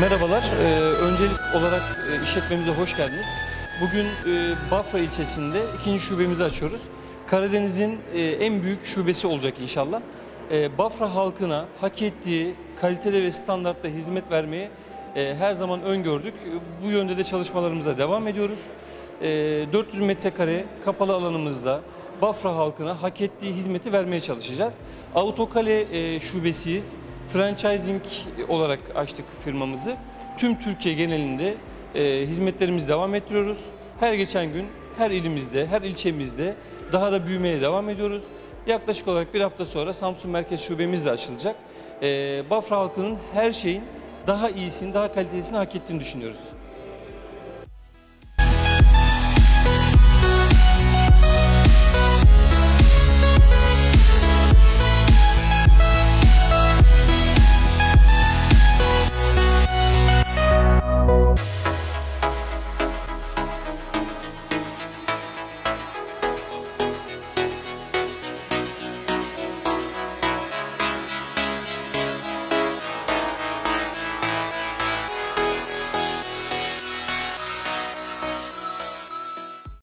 Merhabalar. Ee, öncelik olarak e, işletmemize hoş geldiniz. Bugün e, Bafra ilçesinde ikinci şubemizi açıyoruz. Karadeniz'in e, en büyük şubesi olacak inşallah. E, Bafra halkına hak ettiği kalitede ve standartta hizmet vermeyi e, her zaman öngördük. Bu yönde de çalışmalarımıza devam ediyoruz. E, 400 metrekare kapalı alanımızda Bafra halkına hak ettiği hizmeti vermeye çalışacağız. Autokale e, şubesiyiz. Franchising olarak açtık firmamızı. Tüm Türkiye genelinde e, hizmetlerimizi devam ettiriyoruz. Her geçen gün her ilimizde, her ilçemizde daha da büyümeye devam ediyoruz. Yaklaşık olarak bir hafta sonra Samsun Merkez Şubemiz de açılacak. E, Bafra halkının her şeyin daha iyisini, daha kalitesini hak ettiğini düşünüyoruz.